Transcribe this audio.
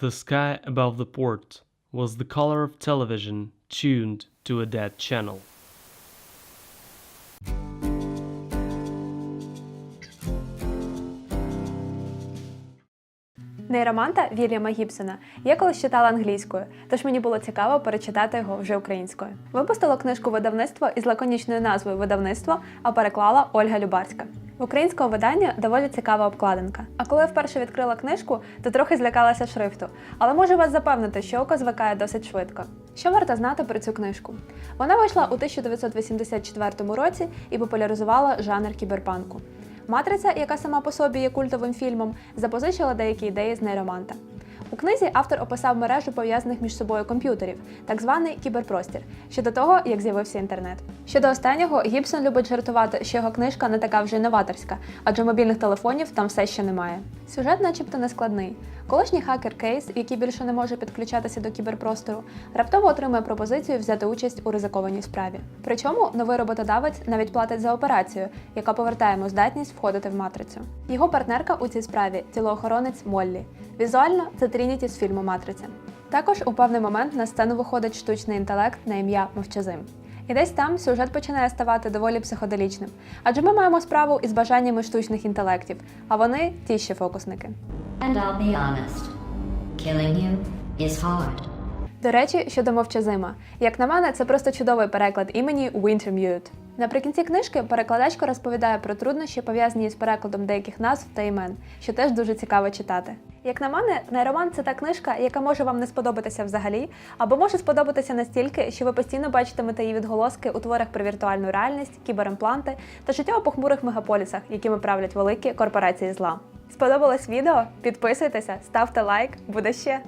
The sky above the port was the color of television tuned to a dead channel. Нейроманта Вільяма Гібсона я колись читала англійською, тож мені було цікаво перечитати його вже українською. Випустило книжку видавництво із лаконічною назвою Видавництво, а переклала Ольга Любарська. В українського видання доволі цікава обкладинка. А коли я вперше відкрила книжку, то трохи злякалася шрифту. Але можу вас запевнити, що око звикає досить швидко. Що варто знати про цю книжку? Вона вийшла у 1984 році і популяризувала жанр кіберпанку. Матриця, яка сама по собі є культовим фільмом, запозичила деякі ідеї з нейроманта. У книзі автор описав мережу пов'язаних між собою комп'ютерів, так званий кіберпростір, ще до того, як з'явився інтернет. Щодо останнього, Гібсон любить жартувати, що його книжка не така вже й новаторська, адже мобільних телефонів там все ще немає. Сюжет, начебто, не складний. Колишній хакер Кейс, який більше не може підключатися до кіберпростору, раптово отримує пропозицію взяти участь у ризикованій справі. Причому новий роботодавець навіть платить за операцію, яка повертає йому здатність входити в матрицю. Його партнерка у цій справі тілоохоронець Моллі. Візуально це Трініті з фільму Матриця. Також у певний момент на сцену виходить штучний інтелект на ім'я Мовчазим. І десь там сюжет починає ставати доволі психоделічним, адже ми маємо справу із бажаннями штучних інтелектів, а вони ті ще фокусники. And I'll be honest, killing you is hard. До речі, щодо мовчазима, як на мене, це просто чудовий переклад імені Wintermute. Наприкінці книжки перекладачка розповідає про труднощі, пов'язані з перекладом деяких назв та імен, що теж дуже цікаво читати. Як на мене, нейроман це та книжка, яка може вам не сподобатися взагалі, або може сподобатися настільки, що ви постійно бачитимете її відголоски у творах про віртуальну реальність, кіберимпланти та життя у похмурих мегаполісах, якими правлять великі корпорації зла. Сподобалось відео? Підписуйтеся, ставте лайк, буде ще.